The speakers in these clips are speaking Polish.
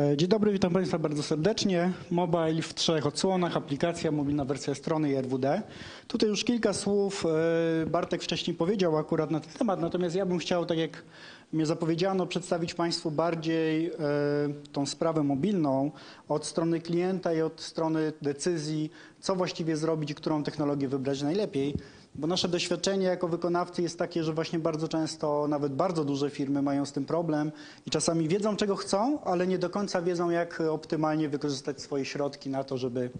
E, Dzień dobry, witam Państwa bardzo serdecznie. Mobile w trzech odsłonach, aplikacja, mobilna wersja strony i RWD. Tutaj już kilka słów e, Bartek wcześniej powiedział akurat na ten temat, natomiast ja bym chciał, tak jak mnie zapowiedziano, przedstawić Państwu bardziej e, tą sprawę mobilną od strony klienta i od strony decyzji, co właściwie zrobić i którą technologię wybrać najlepiej. Bo nasze doświadczenie jako wykonawcy jest takie, że właśnie bardzo często nawet bardzo duże firmy mają z tym problem i czasami wiedzą, czego chcą, ale nie do końca wiedzą, jak optymalnie wykorzystać swoje środki na to, żeby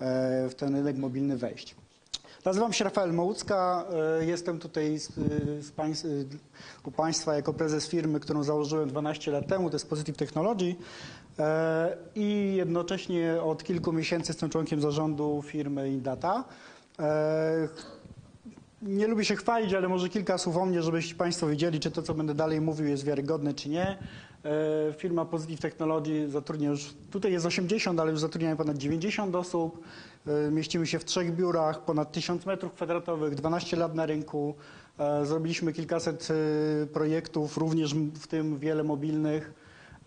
e, w ten rynek mobilny wejść. Nazywam się Rafael Mołucka, e, jestem tutaj z, z państw, u Państwa jako prezes firmy, którą założyłem 12 lat temu, to jest Positive Technology e, i jednocześnie od kilku miesięcy jestem członkiem zarządu firmy Indata. Nie lubię się chwalić, ale może kilka słów o mnie, żebyście Państwo wiedzieli, czy to, co będę dalej mówił, jest wiarygodne, czy nie. E, Firma Positive Technology zatrudnia już, tutaj jest 80, ale już zatrudniają ponad 90 osób. E, Mieścimy się w trzech biurach, ponad 1000 metrów kwadratowych, 12 lat na rynku. E, Zrobiliśmy kilkaset projektów, również w tym wiele mobilnych.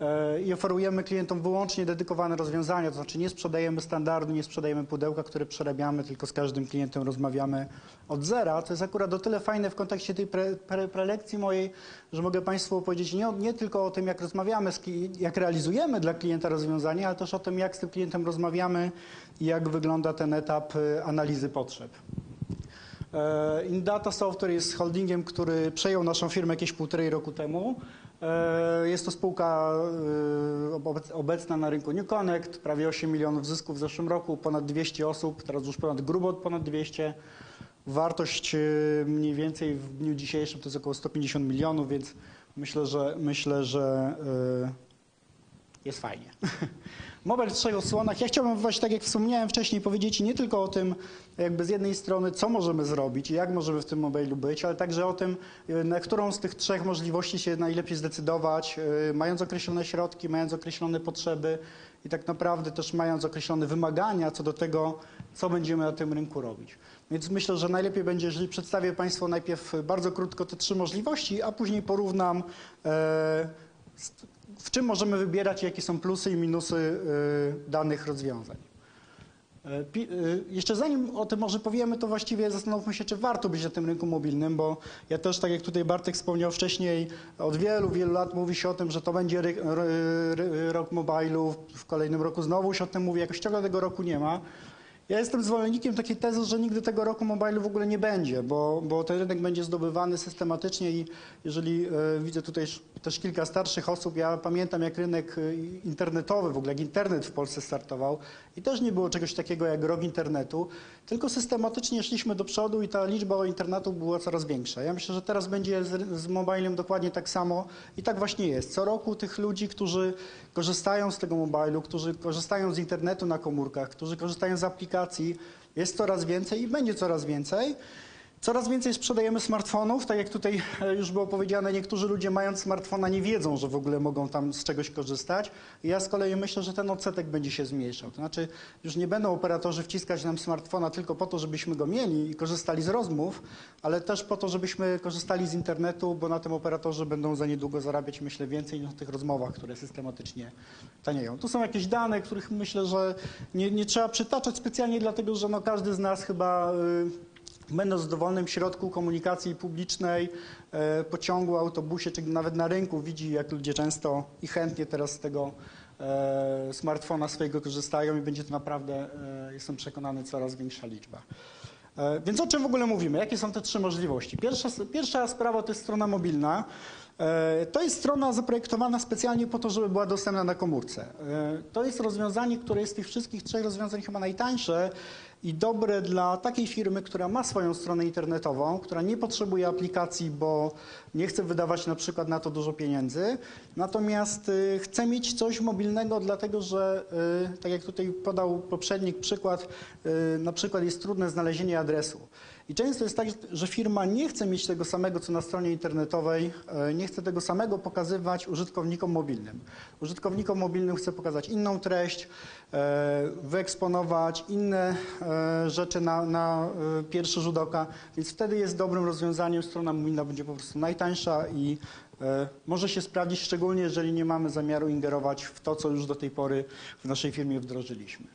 E, i oferujemy klientom wyłącznie dedykowane rozwiązania, to znaczy nie sprzedajemy standardu, nie sprzedajemy pudełka, które przerabiamy, tylko z każdym klientem rozmawiamy od zera. To jest akurat o tyle fajne w kontekście tej pre, pre, prelekcji mojej, że mogę Państwu opowiedzieć nie, nie tylko o tym, jak rozmawiamy, jak realizujemy dla klienta rozwiązanie, ale też o tym, jak z tym klientem rozmawiamy i jak wygląda ten etap e, analizy potrzeb. E, Indata Software jest holdingiem, który przejął naszą firmę jakieś półtorej roku temu. E, Jest to spółka e, obec- obecna na rynku New Connect, prawie 8 milionów zysków w zeszłym roku, ponad 200 osób, teraz już ponad grubo ponad 200. Wartość e, mniej więcej w dniu dzisiejszym to jest około 150 milionów, więc myślę, że myślę, że jest fajnie. Mobile w trzech odsłonach. Ja chciałbym właśnie, tak jak wspomniałem wcześniej, powiedzieć nie tylko o tym, jakby z jednej strony, co możemy zrobić i jak możemy w tym mobilu być, ale także o tym, y, na którą z tych trzech możliwości się najlepiej zdecydować, y, mając określone środki, mając określone potrzeby i tak naprawdę też mając określone wymagania co do tego, co będziemy na tym rynku robić. Więc myślę, że najlepiej będzie, jeżeli przedstawię Państwu najpierw bardzo krótko te trzy możliwości, a później porównam e, w czym możemy wybierać, jakie są plusy i minusy y, danych rozwiązań. E, y, Jeszcze zanim o tym może powiemy, to właściwie zastanówmy się, czy warto być na tym rynku mobilnym, bo ja też, tak jak tutaj Bartek wspomniał wcześniej, od wielu, wielu lat mówi się o tym, że to będzie ry- ry- ry- rok mobilu, w kolejnym roku znowu się o tym mówi, jakoś ciągle tego roku nie ma. Ja jestem zwolennikiem takiej tezy, że nigdy tego roku mobilu w ogóle nie będzie, bo, bo ten rynek będzie zdobywany systematycznie i jeżeli e, widzę tutaj też kilka starszych osób, ja pamiętam jak rynek e, internetowy, w ogóle jak internet w Polsce startował i też nie było czegoś takiego jak rok internetu, tylko systematycznie szliśmy do przodu i ta liczba internetu była coraz większa. Ja myślę, że teraz będzie z, z mobilem dokładnie tak samo i tak właśnie jest. Co roku tych ludzi, którzy korzystają z tego mobilu, którzy korzystają z internetu na komórkach, którzy korzystają z aplikacji, jest coraz więcej i będzie coraz więcej. Coraz więcej sprzedajemy smartfonów, tak jak tutaj e, już było powiedziane, niektórzy ludzie mając smartfona nie wiedzą, że w ogóle mogą tam z czegoś korzystać. Ja z kolei myślę, że ten odsetek będzie się zmniejszał. To znaczy już nie będą operatorzy wciskać nam smartfona tylko po to, żebyśmy go mieli i korzystali z rozmów, ale też po to, żebyśmy korzystali z internetu, bo na tym operatorzy będą za niedługo zarabiać, myślę, więcej niż na tych rozmowach, które systematycznie tanieją. Tu są jakieś dane, których myślę, że nie, nie trzeba przytaczać specjalnie, dlatego że no, każdy z nas chyba... y, Będąc w dowolnym środku komunikacji publicznej, e, pociągu, autobusie, czy nawet na rynku, widzi, jak ludzie często i chętnie teraz z tego e, smartfona swojego korzystają i będzie to naprawdę, e, jestem przekonany, coraz większa liczba. Więc o czym w ogóle mówimy? Jakie są te trzy możliwości? Pierwsza, pierwsza sprawa to jest strona mobilna. E, To jest strona zaprojektowana specjalnie po to, żeby była dostępna na komórce. E, To jest rozwiązanie, które jest z tych wszystkich trzech rozwiązań chyba najtańsze i dobre dla takiej firmy, która ma swoją stronę internetową, która nie potrzebuje aplikacji, bo nie chce wydawać na przykład na to dużo pieniędzy, natomiast y, chce mieć coś mobilnego, dlatego że, tak jak tutaj podał poprzednik przykład, na przykład jest trudne znalezienie adresu. I często jest tak, że firma nie chce mieć tego samego, co na stronie internetowej, e, nie chce tego samego pokazywać użytkownikom mobilnym. Użytkownikom mobilnym chce pokazać inną treść, e, wyeksponować inne e, rzeczy na, na pierwszy rzut oka, więc wtedy jest dobrym rozwiązaniem, strona mobilna będzie po prostu najtańsza i może się sprawdzić, szczególnie jeżeli nie mamy zamiaru ingerować w to, co już do tej pory w naszej firmie wdrożyliśmy.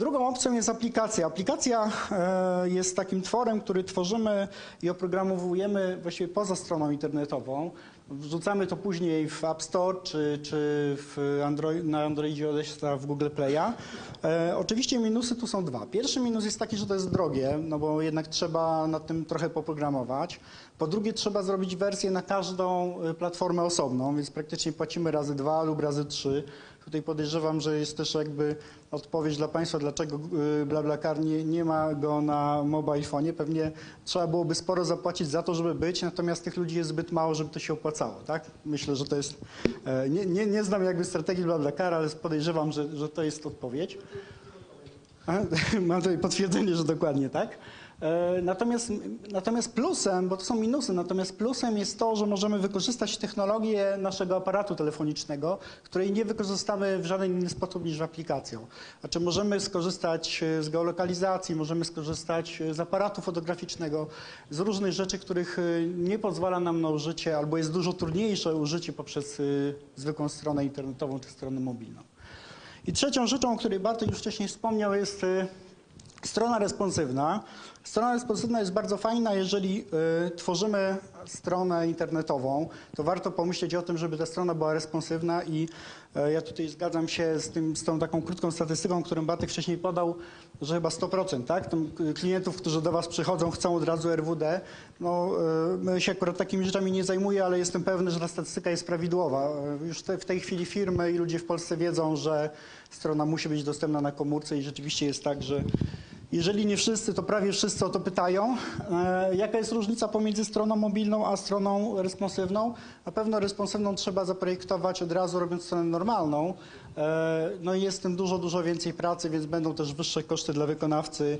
Drugą opcją jest aplikacja. Aplikacja e, jest takim tworem, który tworzymy i oprogramowujemy właściwie poza stroną internetową. Wrzucamy to później w App Store czy, czy w Android, na Androidzie Odesia w Google Play'a. E, oczywiście minusy tu są dwa. Pierwszy minus jest taki, że to jest drogie, no bo jednak trzeba nad tym trochę poprogramować. Po drugie trzeba zrobić wersję na każdą e, platformę osobną, więc praktycznie płacimy razy dwa lub razy trzy. Tutaj podejrzewam, że jest też jakby odpowiedź dla Państwa, dlaczego y, BlaBlaCar nie, nie ma go na mobile phone'ie. Pewnie trzeba byłoby sporo zapłacić za to, żeby być, natomiast tych ludzi jest zbyt mało, żeby to się opłacało. Tak? Myślę, że to jest... e, Nie, nie, nie znam jakby strategii BlaBlaCar, ale podejrzewam, że, że to jest odpowiedź. Mam tutaj potwierdzenie, że dokładnie tak. E, Natomiast, natomiast plusem, bo to są minusy, natomiast plusem jest to, że możemy wykorzystać technologię naszego aparatu telefonicznego, której nie wykorzystamy w żaden inny sposób niż w aplikacją. Znaczy możemy skorzystać e, z geolokalizacji, możemy skorzystać e, z aparatu fotograficznego, z różnych rzeczy, których nie pozwala nam na użycie, albo jest dużo trudniejsze użycie poprzez zwykłą stronę internetową czy stronę mobilną. I trzecią rzeczą, o której Bartek już wcześniej wspomniał, jest strona responsywna. Strona responsywna jest bardzo fajna, jeżeli y, tworzymy stronę internetową, to warto pomyśleć o tym, żeby ta strona była responsywna i y, ja tutaj zgadzam się z, tym, z tą taką krótką statystyką, którą Bartek wcześniej podał, że chyba 100%, tak? Tam, y, klientów, którzy do Was przychodzą, chcą od razu RWD. No, y, my się akurat takimi rzeczami nie zajmuję, ale jestem pewny, że ta statystyka jest prawidłowa. Y, Już te, w tej chwili firmy i ludzie w Polsce wiedzą, że strona musi być dostępna na komórce i rzeczywiście jest tak, że jeżeli nie wszyscy, to prawie wszyscy o to pytają. E, jaka jest różnica pomiędzy stroną mobilną a stroną responsywną? Na pewno responsywną trzeba zaprojektować od razu, robiąc stronę normalną. E, no i jest w tym dużo, dużo więcej pracy, więc będą też wyższe koszty dla wykonawcy.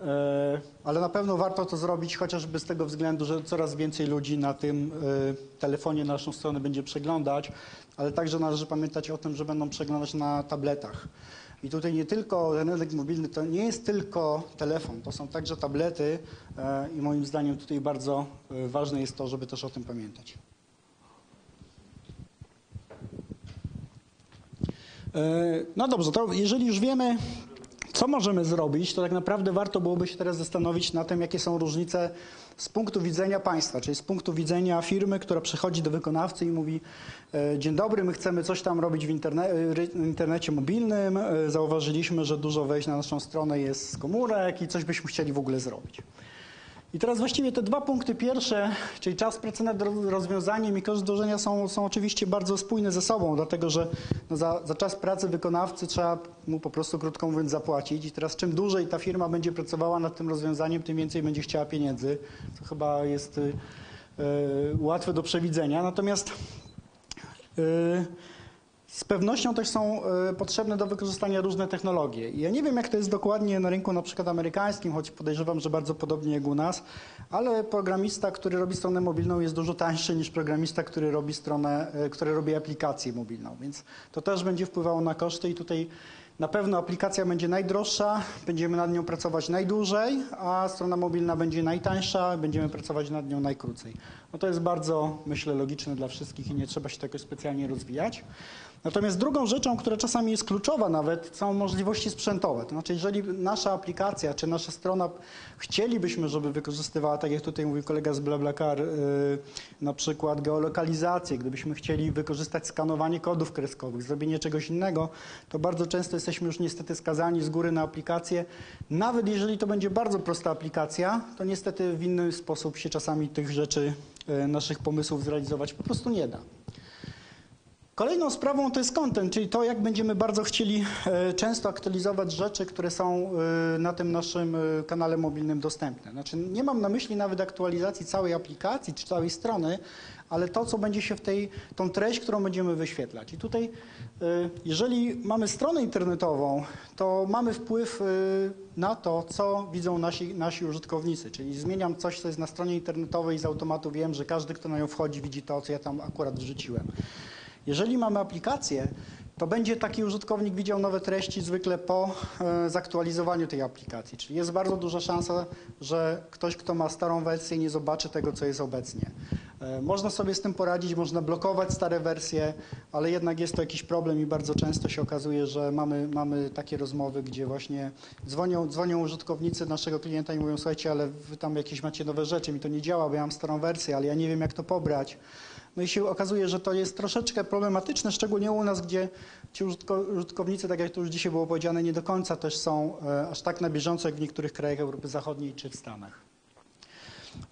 E, ale na pewno warto to zrobić chociażby z tego względu, że coraz więcej ludzi na tym telefonie naszą stronę będzie przeglądać, ale także należy pamiętać o tym, że będą przeglądać na tabletach. I tutaj nie tylko ten rynek mobilny to nie jest tylko telefon, to są także tablety e, i moim zdaniem tutaj bardzo e, ważne jest to, żeby też o tym pamiętać. E, No dobrze, to jeżeli już wiemy, co możemy zrobić, to tak naprawdę warto byłoby się teraz zastanowić na tym, jakie są różnice z punktu widzenia państwa, czyli z punktu widzenia firmy, która przychodzi do wykonawcy i mówi e, dzień dobry, my chcemy coś tam robić w interne internecie mobilnym, e, zauważyliśmy, że dużo wejść na naszą stronę jest z komórek i coś byśmy chcieli w ogóle zrobić. I teraz właściwie te dwa punkty pierwsze, czyli czas pracy nad ro- rozwiązaniem i koszt wdrożenia są, są oczywiście bardzo spójne ze sobą, dlatego że no za, za czas pracy wykonawcy trzeba mu po prostu krótko mówiąc zapłacić i teraz czym dłużej ta firma będzie pracowała nad tym rozwiązaniem, tym więcej będzie chciała pieniędzy, co chyba jest y, y, łatwe do przewidzenia. Natomiast y, z pewnością też są y, potrzebne do wykorzystania różne technologie. Ja nie wiem, jak to jest dokładnie na rynku na przykład amerykańskim, choć podejrzewam, że bardzo podobnie jak u nas, ale programista, który robi stronę mobilną jest dużo tańszy niż programista, który robi stronę, y, który robi aplikację mobilną, więc to też będzie wpływało na koszty i tutaj na pewno aplikacja będzie najdroższa, będziemy nad nią pracować najdłużej, a strona mobilna będzie najtańsza, będziemy pracować nad nią najkrócej. No to jest bardzo, myślę, logiczne dla wszystkich i nie trzeba się tego specjalnie rozwijać. Natomiast drugą rzeczą, która czasami jest kluczowa nawet, są możliwości sprzętowe. To znaczy, jeżeli nasza aplikacja czy nasza strona chcielibyśmy, żeby wykorzystywała, tak jak tutaj mówił kolega z BlaBlaCar, yy, na przykład geolokalizację, gdybyśmy chcieli wykorzystać skanowanie kodów kreskowych, zrobienie czegoś innego, to bardzo często jesteśmy już niestety skazani z góry na aplikację. Nawet jeżeli to będzie bardzo prosta aplikacja, to niestety w inny sposób się czasami tych rzeczy, yy, naszych pomysłów zrealizować po prostu nie da. Kolejną sprawą to jest content, czyli to, jak będziemy bardzo chcieli e, często aktualizować rzeczy, które są e, na tym naszym e, kanale mobilnym dostępne. Znaczy, nie mam na myśli nawet aktualizacji całej aplikacji czy całej strony, ale to, co będzie się w tej, tą treść, którą będziemy wyświetlać. I tutaj, jeżeli mamy stronę internetową, to mamy wpływ na to, co widzą nasi, nasi użytkownicy. Czyli zmieniam coś, co jest na stronie internetowej i z automatu wiem, że każdy, kto na nią wchodzi, widzi to, co ja tam akurat wrzuciłem. Jeżeli mamy aplikację, to będzie taki użytkownik widział nowe treści zwykle po e, zaktualizowaniu tej aplikacji. Czyli jest bardzo duża szansa, że ktoś, kto ma starą wersję, nie zobaczy tego, co jest obecnie. E, Można sobie z tym poradzić, można blokować stare wersje, ale jednak jest to jakiś problem i bardzo często się okazuje, że mamy, mamy takie rozmowy, gdzie właśnie dzwonią, dzwonią użytkownicy naszego klienta i mówią, słuchajcie, ale wy tam jakieś macie nowe rzeczy, mi to nie działa, bo ja mam starą wersję, ale ja nie wiem, jak to pobrać. No i się okazuje, że to jest troszeczkę problematyczne, szczególnie u nas, gdzie ci użytko, użytkownicy, tak jak to już dzisiaj było powiedziane, nie do końca też są e, aż tak na bieżąco, jak w niektórych krajach Europy Zachodniej czy w Stanach.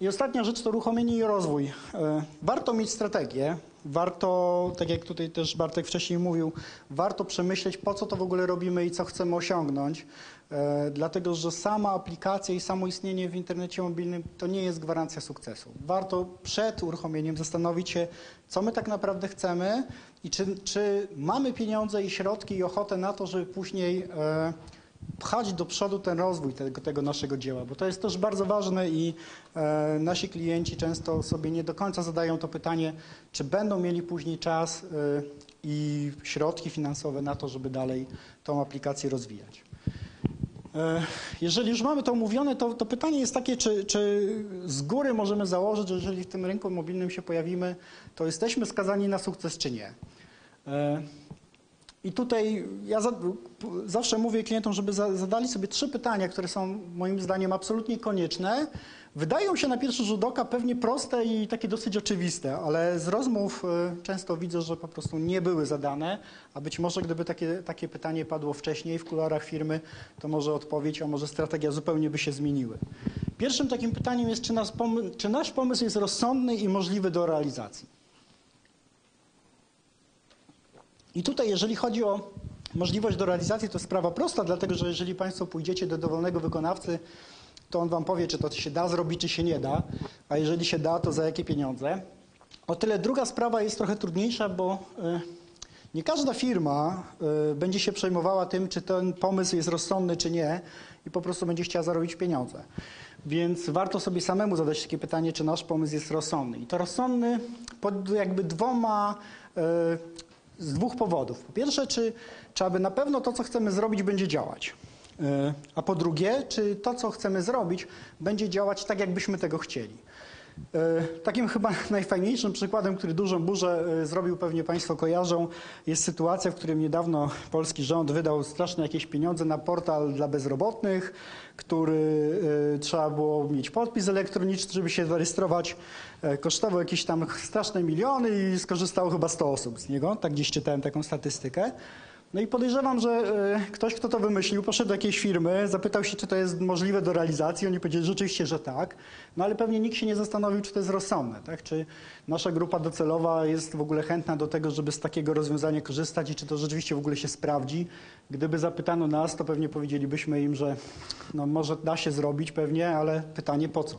I ostatnia rzecz to uruchomienie i rozwój. E, Warto mieć strategię, warto, tak jak tutaj też Bartek wcześniej mówił, warto przemyśleć, po co to w ogóle robimy i co chcemy osiągnąć, e, dlatego że sama aplikacja i samo istnienie w internecie mobilnym to nie jest gwarancja sukcesu. Warto przed uruchomieniem zastanowić się, co my tak naprawdę chcemy i czy, czy mamy pieniądze i środki i ochotę na to, żeby później e, pchać do przodu ten rozwój tego, tego naszego dzieła, bo to jest też bardzo ważne i e, nasi klienci często sobie nie do końca zadają to pytanie, czy będą mieli później czas e, i środki finansowe na to, żeby dalej tą aplikację rozwijać. E, Jeżeli już mamy to omówione, to, to pytanie jest takie, czy, czy z góry możemy założyć, że jeżeli w tym rynku mobilnym się pojawimy, to jesteśmy skazani na sukces, czy nie. I tutaj ja za, zawsze mówię klientom, żeby za, zadali sobie trzy pytania, które są moim zdaniem absolutnie konieczne. Wydają się na pierwszy rzut oka pewnie proste i takie dosyć oczywiste, ale z rozmów e, często widzę, że po prostu nie były zadane, a być może gdyby takie, takie pytanie padło wcześniej w kuluarach firmy, to może odpowiedź, a może strategia zupełnie by się zmieniły. Pierwszym takim pytaniem jest, czy nasz pomysł jest rozsądny i możliwy do realizacji. I tutaj, jeżeli chodzi o możliwość do realizacji, to sprawa prosta, dlatego że jeżeli Państwo pójdziecie do dowolnego wykonawcy, to on Wam powie, czy to się da zrobić, czy się nie da, a jeżeli się da, to za jakie pieniądze. O tyle druga sprawa jest trochę trudniejsza, bo y, nie każda firma y, będzie się przejmowała tym, czy ten pomysł jest rozsądny, czy nie i po prostu będzie chciała zarobić pieniądze. Więc warto sobie samemu zadać takie pytanie, czy nasz pomysł jest rozsądny. I to rozsądny pod jakby dwoma, y, z dwóch powodów. Po pierwsze, czy, czy aby na pewno to, co chcemy zrobić, będzie działać. Y, A po drugie, czy to, co chcemy zrobić, będzie działać tak, jakbyśmy tego chcieli. E, Takim chyba najfajniejszym przykładem, który dużą burzę e, zrobił, pewnie Państwo kojarzą, jest sytuacja, w którym niedawno polski rząd wydał straszne jakieś pieniądze na portal dla bezrobotnych, który e, trzeba było mieć podpis elektroniczny, żeby się zarejestrować. Kosztował jakieś tam straszne miliony i skorzystało chyba 100 osób z niego. Tak gdzieś czytałem taką statystykę. No i podejrzewam, że e, ktoś, kto to wymyślił, poszedł do jakiejś firmy, zapytał się, czy to jest możliwe do realizacji. Oni powiedzieli rzeczywiście, że tak. No ale pewnie nikt się nie zastanowił, czy to jest rozsądne, tak? Czy nasza grupa docelowa jest w ogóle chętna do tego, żeby z takiego rozwiązania korzystać i czy to rzeczywiście w ogóle się sprawdzi. Gdyby zapytano nas, to pewnie powiedzielibyśmy im, że no może da się zrobić pewnie, ale pytanie po co?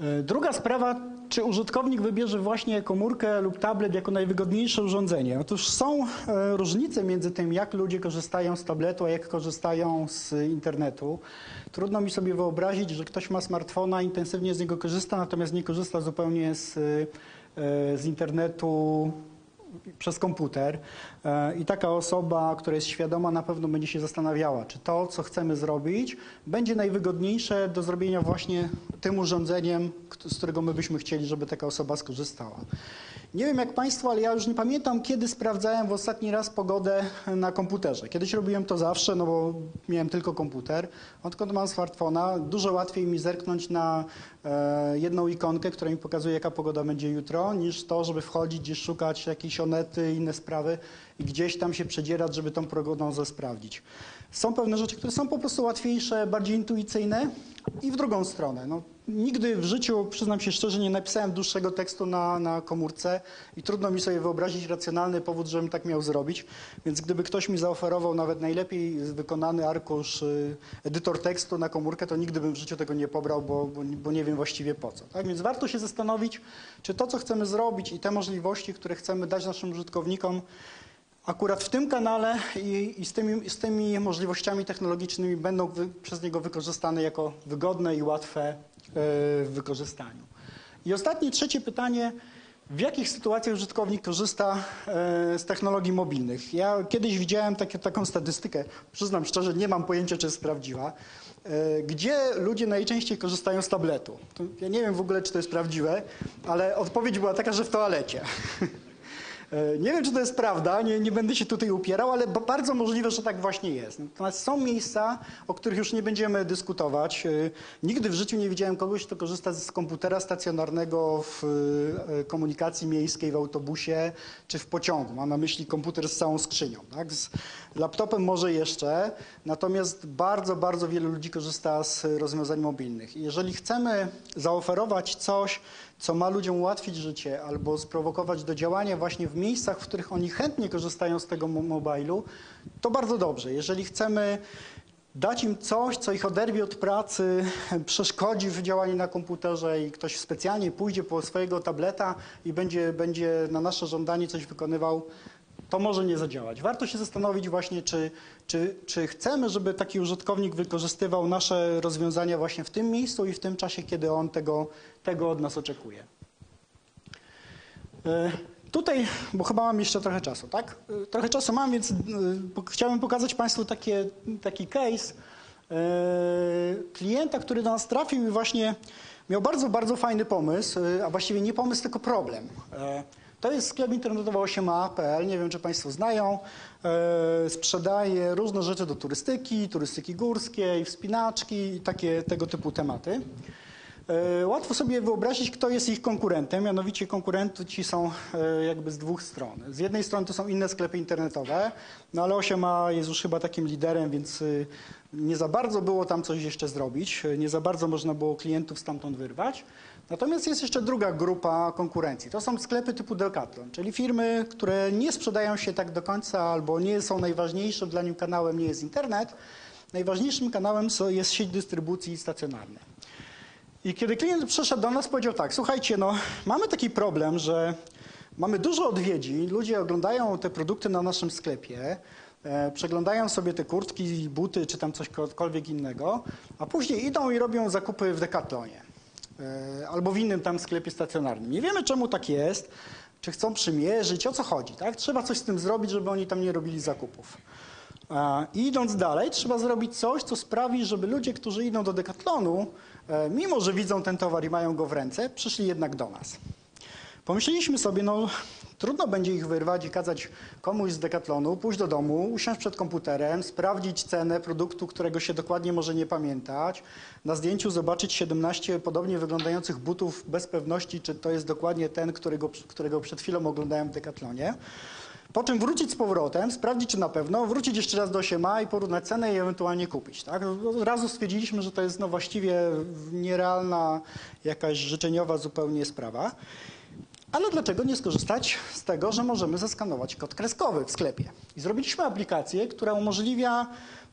E, Druga sprawa, czy użytkownik wybierze właśnie komórkę lub tablet jako najwygodniejsze urządzenie. Otóż są e, różnice między tym, jak ludzie korzystają z tabletu, a jak korzystają z internetu. Trudno mi sobie wyobrazić, że ktoś ma smartfona, intensywnie z niego korzysta, natomiast nie korzysta zupełnie z, e, z internetu przez komputer i taka osoba, która jest świadoma, na pewno będzie się zastanawiała, czy to, co chcemy zrobić, będzie najwygodniejsze do zrobienia właśnie tym urządzeniem, z którego my byśmy chcieli, żeby taka osoba skorzystała. Nie wiem jak Państwo, ale ja już nie pamiętam, kiedy sprawdzałem w ostatni raz pogodę na komputerze. Kiedyś robiłem to zawsze, no bo miałem tylko komputer. Odkąd mam smartfona, dużo łatwiej mi zerknąć na e, jedną ikonkę, która mi pokazuje, jaka pogoda będzie jutro, niż to, żeby wchodzić i szukać jakiejś onety, inne sprawy i gdzieś tam się przedzierać, żeby tą prognozę sprawdzić. Są pewne rzeczy, które są po prostu łatwiejsze, bardziej intuicyjne i w drugą stronę. No, nigdy w życiu, przyznam się szczerze, nie napisałem dłuższego tekstu na, na komórce i trudno mi sobie wyobrazić racjonalny powód, żebym tak miał zrobić. Więc gdyby ktoś mi zaoferował nawet najlepiej wykonany arkusz, y, edytor tekstu na komórkę, to nigdy bym w życiu tego nie pobrał, bo, bo, bo nie wiem właściwie po co. Tak? Więc warto się zastanowić, czy to, co chcemy zrobić i te możliwości, które chcemy dać naszym użytkownikom, akurat w tym kanale i, i z, tymi, z tymi możliwościami technologicznymi będą wy, przez niego wykorzystane jako wygodne i łatwe e, w wykorzystaniu. I ostatnie, trzecie pytanie, W jakich sytuacjach użytkownik korzysta e, z technologii mobilnych? Ja kiedyś widziałem takie, taką statystykę, przyznam szczerze, nie mam pojęcia, czy jest prawdziwa, e, gdzie ludzie najczęściej korzystają z tabletu. Ja nie wiem w ogóle, czy to jest prawdziwe, ale odpowiedź była taka, że w toalecie. E, Nie wiem, czy to jest prawda, nie, nie będę się tutaj upierał, ale ba- bardzo możliwe, że tak właśnie jest. Natomiast są miejsca, o których już nie będziemy dyskutować. E, Nigdy w życiu nie widziałem kogoś, kto korzysta z komputera stacjonarnego w e, komunikacji miejskiej, w autobusie czy w pociągu. Mam na myśli komputer z całą skrzynią. Tak? Z laptopem może jeszcze, natomiast bardzo, bardzo wielu ludzi korzysta z rozwiązań mobilnych. I jeżeli chcemy zaoferować coś, co ma ludziom ułatwić życie albo sprowokować do działania właśnie w miejscach, w których oni chętnie korzystają z tego mo- mobilu, to bardzo dobrze. Jeżeli chcemy dać im coś, co ich oderwie od pracy, przeszkodzi w działaniu na komputerze i ktoś specjalnie pójdzie po swojego tableta i będzie, będzie na nasze żądanie coś wykonywał, to może nie zadziałać. Warto się zastanowić właśnie, czy, czy, czy chcemy, żeby taki użytkownik wykorzystywał nasze rozwiązania właśnie w tym miejscu i w tym czasie, kiedy on tego, tego od nas oczekuje. E, Tutaj, bo chyba mam jeszcze trochę czasu, tak? E, Trochę czasu mam, więc e, chciałbym pokazać Państwu takie, taki case klienta, który do nas trafił i właśnie miał bardzo, bardzo fajny pomysł, a właściwie nie pomysł, tylko problem. To jest sklep internetowy 8a.pl, nie wiem, czy Państwo znają. E, Sprzedaje różne rzeczy do turystyki, turystyki górskiej, wspinaczki i takie tego typu tematy. E, Łatwo sobie wyobrazić, kto jest ich konkurentem, mianowicie konkurenci są e, jakby z dwóch stron. Z jednej strony to są inne sklepy internetowe, no ale 8a jest już chyba takim liderem, więc y, nie za bardzo było tam coś jeszcze zrobić, nie za bardzo można było klientów stamtąd wyrwać. Natomiast jest jeszcze druga grupa konkurencji. To są sklepy typu Decathlon, czyli firmy, które nie sprzedają się tak do końca albo nie są najważniejszym dla nich kanałem nie jest internet. Najważniejszym kanałem jest sieć dystrybucji stacjonarnej. I kiedy klient przyszedł do nas, powiedział tak, słuchajcie, no mamy taki problem, że mamy dużo odwiedzin, ludzie oglądają te produkty na naszym sklepie, e, przeglądają sobie te kurtki, buty czy tam cośkolwiek innego, a później idą i robią zakupy w Decathlonie albo w innym tam sklepie stacjonarnym. Nie wiemy czemu tak jest, czy chcą przymierzyć, o co chodzi, tak? Trzeba coś z tym zrobić, żeby oni tam nie robili zakupów. A, I idąc dalej, trzeba zrobić coś, co sprawi, żeby ludzie, którzy idą do Decathlonu, e, mimo że widzą ten towar i mają go w ręce, przyszli jednak do nas. Pomyśleliśmy sobie, no trudno będzie ich wyrwać i kazać komuś z Decathlonu pójść do domu, usiąść przed komputerem, sprawdzić cenę produktu, którego się dokładnie może nie pamiętać, na zdjęciu zobaczyć 17 podobnie wyglądających butów bez pewności, czy to jest dokładnie ten, którego, którego przed chwilą oglądałem w Decathlonie. Po czym wrócić z powrotem, sprawdzić czy na pewno, wrócić jeszcze raz do siema i porównać cenę i ewentualnie kupić. Tak? Od razu stwierdziliśmy, że to jest no właściwie nierealna, jakaś życzeniowa zupełnie sprawa. Ale dlaczego nie skorzystać z tego, że możemy zeskanować kod kreskowy w sklepie? I zrobiliśmy aplikację, która umożliwia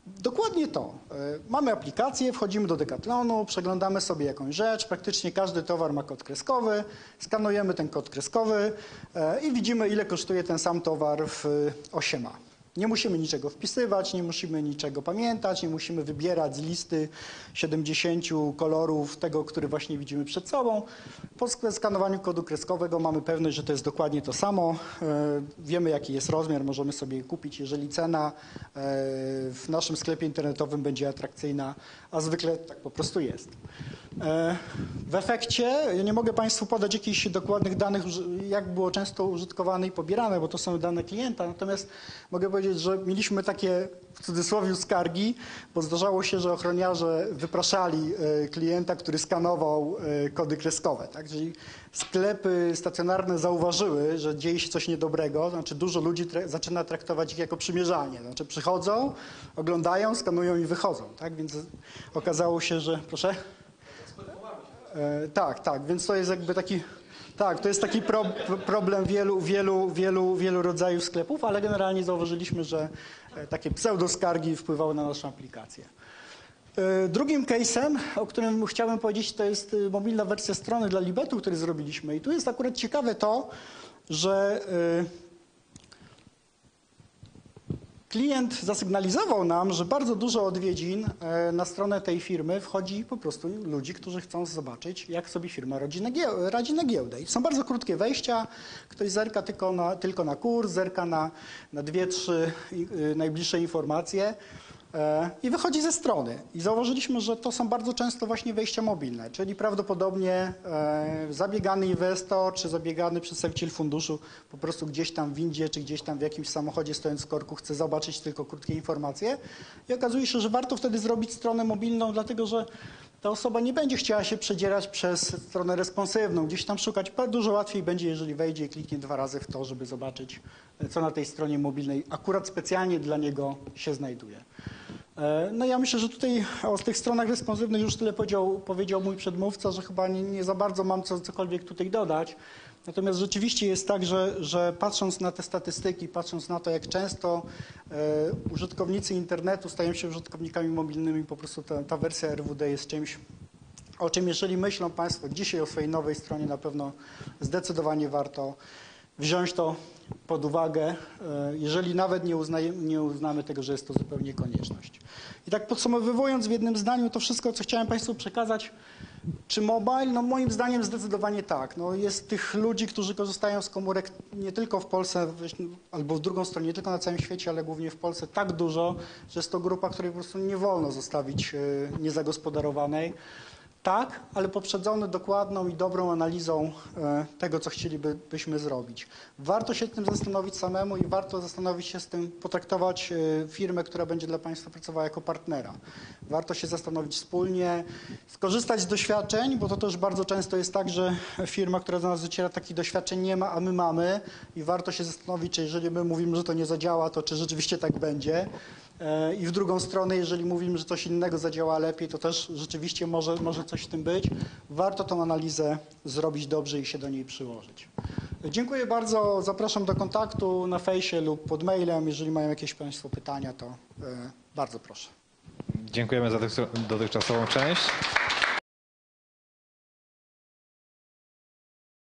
dokładnie to. E, Mamy aplikację, wchodzimy do Decathlonu, przeglądamy sobie jakąś rzecz, praktycznie każdy towar ma kod kreskowy, skanujemy ten kod kreskowy e, i widzimy, ile kosztuje ten sam towar w 8a. Nie musimy niczego wpisywać, nie musimy niczego pamiętać, nie musimy wybierać z listy 70 kolorów tego, który właśnie widzimy przed sobą. Po skanowaniu kodu kreskowego mamy pewność, że to jest dokładnie to samo. E, Wiemy, jaki jest rozmiar, możemy sobie je kupić, jeżeli cena e, w naszym sklepie internetowym będzie atrakcyjna, a zwykle tak po prostu jest. E, W efekcie, ja nie mogę Państwu podać jakichś dokładnych danych, jak było często użytkowane i pobierane, bo to są dane klienta, natomiast mogę powiedzieć, że mieliśmy takie w cudzysłowie skargi, bo zdarzało się, że ochroniarze wypraszali e, klienta, który skanował e, kody kreskowe. Tak? Czyli sklepy stacjonarne zauważyły, że dzieje się coś niedobrego, znaczy dużo ludzi tra- zaczyna traktować ich jako przymierzalnie. Znaczy przychodzą, oglądają, skanują i wychodzą. Tak? Więc okazało się, że... Proszę? E, tak, tak, więc to jest jakby taki. Tak, to jest taki pro, problem wielu, wielu, wielu, wielu rodzajów sklepów, ale generalnie zauważyliśmy, że e, takie pseudoskargi wpływały na naszą aplikację. E, Drugim case'em, o którym chciałbym powiedzieć, to jest e, mobilna wersja strony dla Libetu, który zrobiliśmy. I tu jest akurat ciekawe to, że klient zasygnalizował nam, że bardzo dużo odwiedzin e, na stronę tej firmy wchodzi po prostu ludzi, którzy chcą zobaczyć, jak sobie firma radzi na, radzi na giełdę. I są bardzo krótkie wejścia. Ktoś zerka tylko na, tylko na kurs, zerka na, na dwie, trzy y, najbliższe informacje. E, I wychodzi ze strony. I zauważyliśmy, że to są bardzo często właśnie wejścia mobilne, czyli prawdopodobnie e, zabiegany inwestor czy zabiegany przedstawiciel funduszu po prostu gdzieś tam w windzie czy gdzieś tam w jakimś samochodzie stojąc w korku chce zobaczyć tylko krótkie informacje. I okazuje się, że warto wtedy zrobić stronę mobilną, dlatego że ta osoba nie będzie chciała się przedzierać przez stronę responsywną, gdzieś tam szukać. Dużo łatwiej będzie, jeżeli wejdzie i kliknie dwa razy w to, żeby zobaczyć, e, co na tej stronie mobilnej akurat specjalnie dla niego się znajduje. E, No ja myślę, że tutaj o tych stronach responsywnych już tyle powiedział, powiedział mój przedmówca, że chyba nie, nie za bardzo mam co, cokolwiek tutaj dodać. Natomiast rzeczywiście jest tak, że, że patrząc na te statystyki, patrząc na to, jak często e, użytkownicy internetu stają się użytkownikami mobilnymi, po prostu ta, ta wersja RWD jest czymś, o czym jeżeli myślą Państwo dzisiaj o swojej nowej stronie, na pewno zdecydowanie warto wziąć to pod uwagę, e, jeżeli nawet nie, uznaje, nie uznamy tego, że jest to zupełnie konieczność. I tak podsumowując w jednym zdaniu to wszystko, co chciałem Państwu przekazać, czy mobile? No moim zdaniem zdecydowanie tak. No jest tych ludzi, którzy korzystają z komórek nie tylko w Polsce, albo w drugą stronę, nie tylko na całym świecie, ale głównie w Polsce tak dużo, że jest to grupa, której po prostu nie wolno zostawić e, niezagospodarowanej. Tak, ale poprzedzony dokładną i dobrą analizą e, tego, co chcielibyśmy zrobić. Warto się tym zastanowić samemu i warto zastanowić się z tym, potraktować e, firmę, która będzie dla Państwa pracowała jako partnera. Warto się zastanowić wspólnie, skorzystać z doświadczeń, bo to też bardzo często jest tak, że firma, która do nas dociera, takich doświadczeń nie ma, a my mamy i warto się zastanowić, czy jeżeli my mówimy, że to nie zadziała, to czy rzeczywiście tak będzie. E, I w drugą stronę, jeżeli mówimy, że coś innego zadziała lepiej, to też rzeczywiście może, może coś w tym być. Warto tą analizę zrobić dobrze i się do niej przyłożyć. Dziękuję bardzo. Zapraszam do kontaktu na fejsie lub pod mailem. Jeżeli mają jakieś Państwo pytania, to e, bardzo proszę. Dziękujemy za dotychczasową część.